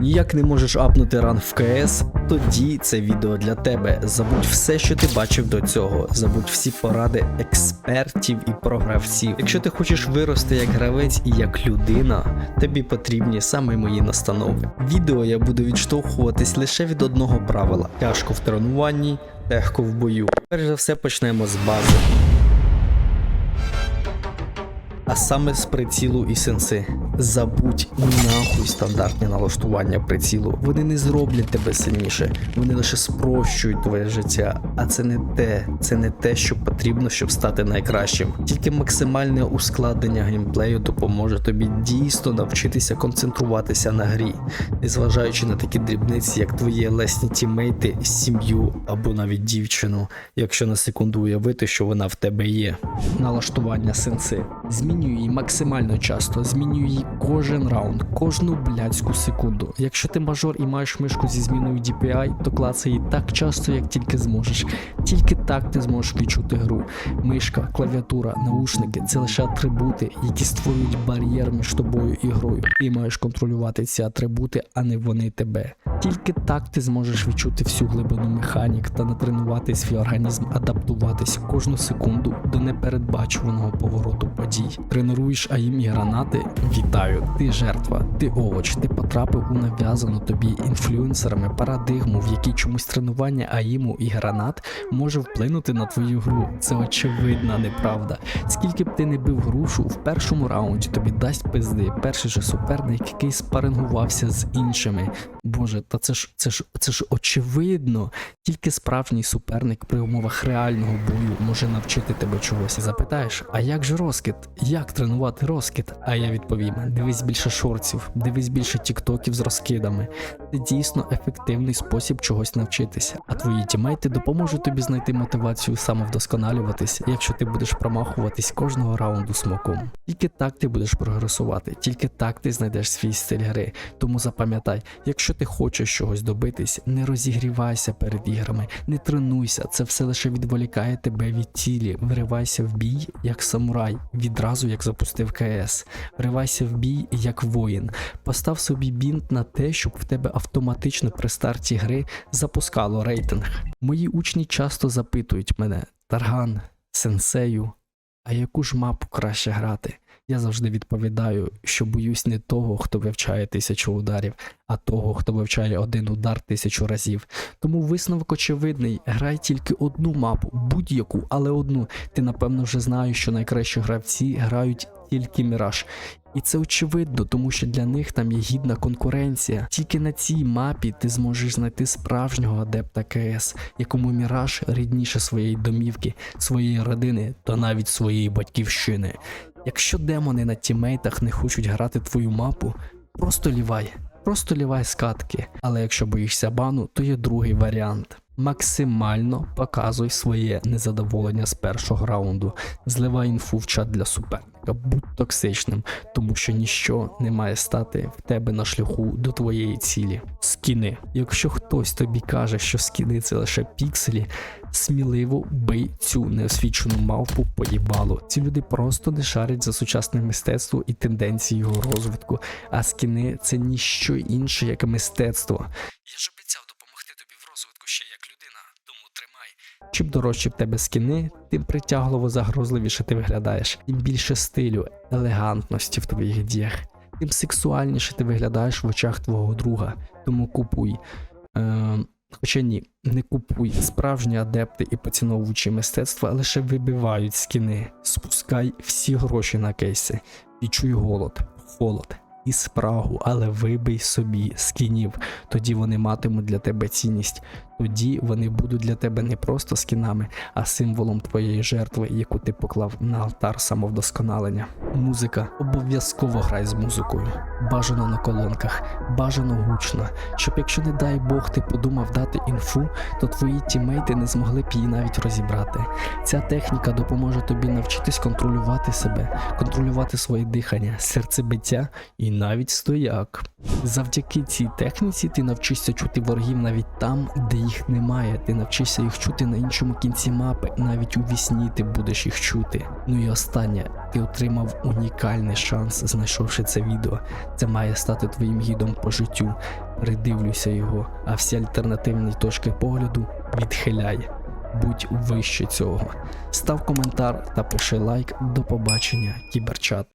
Ніяк не можеш апнути ран в КС? Тоді це відео для тебе. Забудь все, що ти бачив до цього. Забудь всі поради експертів і програвців. Якщо ти хочеш вирости як гравець і як людина, тобі потрібні саме мої настанови. Відео я буду відштовхуватись лише від одного правила: тяжко в тренуванні, легко в бою. Перш за все почнемо з бази. А саме з прицілу і сенси. Забудь нахуй стандартні налаштування прицілу. Вони не зроблять тебе сильніше, вони лише спрощують твоє життя. А це не те, це не те, що потрібно, щоб стати найкращим. Тільки максимальне ускладнення геймплею допоможе тобі дійсно навчитися концентруватися на грі, незважаючи на такі дрібниці, як твої лесні тімейти, сім'ю або навіть дівчину, якщо на секунду уявити, що вона в тебе є. Налаштування сенси. Змінюй її максимально часто, змінюй її кожен раунд, кожну блядську секунду. Якщо ти мажор і маєш мишку зі зміною DPI, то клацай її так часто, як тільки зможеш. Тільки так ти зможеш відчути гру. Мишка, клавіатура, наушники це лише атрибути, які створюють бар'єр між тобою і грою. Ти маєш контролювати ці атрибути, а не вони тебе. Тільки так ти зможеш відчути всю глибину механік та натренувати свій організм адаптуватись кожну секунду до непередбачуваного повороту подій. Тренуєш АІМ і гранати? Вітаю! Ти жертва, ти овоч, ти потрапив у нав'язану тобі інфлюенсерами парадигму, в якій чомусь тренування АІМу і гранат може вплинути на твою гру. Це очевидна неправда. Скільки б ти не бив грушу, в першому раунді тобі дасть пизди перший же суперник, який спарингувався з іншими. Боже, та це ж це ж це ж очевидно. Тільки справжній суперник при умовах реального бою може навчити тебе чогось. Запитаєш, а як же розкид? Як тренувати розкид? А я відповім: дивись більше шорців, дивись більше тіктоків з розкидами. Це дійсно ефективний спосіб чогось навчитися. А твої тімейти допоможуть тобі знайти мотивацію самовдосконалюватись, якщо ти будеш промахуватись кожного раунду смоком. Тільки так ти будеш прогресувати, тільки так ти знайдеш свій стиль гри. Тому запам'ятай, якщо ти хочеш чогось добитись, не розігрівайся перед іграми, не тренуйся, це все лише відволікає тебе від цілі. Виривайся в бій як самурай, відразу як запустив КС. Вривайся в бій як воїн. Постав собі бінт на те, щоб в тебе автоматично при старті гри запускало рейтинг. Мої учні часто запитують мене: Тарган, сенсею, а яку ж мапу краще грати? Я завжди відповідаю, що боюсь не того, хто вивчає тисячу ударів, а того, хто вивчає один удар тисячу разів. Тому висновок очевидний: грай тільки одну мапу, будь-яку, але одну. Ти напевно вже знаєш, що найкращі гравці грають тільки міраж. І це очевидно, тому що для них там є гідна конкуренція. Тільки на цій мапі ти зможеш знайти справжнього адепта КС, якому міраж рідніше своєї домівки, своєї родини та навіть своєї батьківщини. Якщо демони на тімейтах не хочуть грати твою мапу, просто лівай, просто лівай скатки. Але якщо боїшся бану, то є другий варіант. Максимально показуй своє незадоволення з першого раунду, зливай інфу в чат для суперника, будь токсичним, тому що ніщо не має стати в тебе на шляху до твоєї цілі. Скіни. Якщо хтось тобі каже, що скіни це лише пікселі, сміливо бий цю неосвічену мавпу поїбалу. Ці люди просто не шарять за сучасне мистецтво і тенденції його розвитку, а скіни це ніщо інше, як мистецтво. Я ж обіцяв допомогти тобі в розвитку ще як людина, тому тримай. Чим дорожчі в тебе скіни, тим притягливо загрозливіше ти виглядаєш, тим більше стилю, елегантності в твоїх діях, тим сексуальніше ти виглядаєш в очах твого друга. Тому купуй. Е, Хоча ні, не купуй. Справжні адепти і поціновувачі мистецтва лише вибивають скіни. Спускай всі гроші на кейси. Відчуй голод, холод і спрагу, але вибий собі скінів. Тоді вони матимуть для тебе цінність. Тоді вони будуть для тебе не просто скінами, а символом твоєї жертви, яку ти поклав на алтар самовдосконалення. Музика обов'язково грай з музикою. Бажано на колонках, бажано гучно, щоб якщо не дай Бог ти подумав дати інфу, то твої тімейти не змогли б її навіть розібрати. Ця техніка допоможе тобі навчитись контролювати себе, контролювати своє дихання, серцебиття і навіть стояк. Завдяки цій техніці ти навчишся чути ворогів навіть там, де їх немає, ти навчишся їх чути на іншому кінці мапи, навіть у вісні ти будеш їх чути. Ну і останнє, ти отримав унікальний шанс, знайшовши це відео. Це має стати твоїм гідом по життю. Придивлюйся його, а всі альтернативні точки погляду відхиляй. Будь вище цього. Став коментар та пиши лайк. До побачення, кіберчат.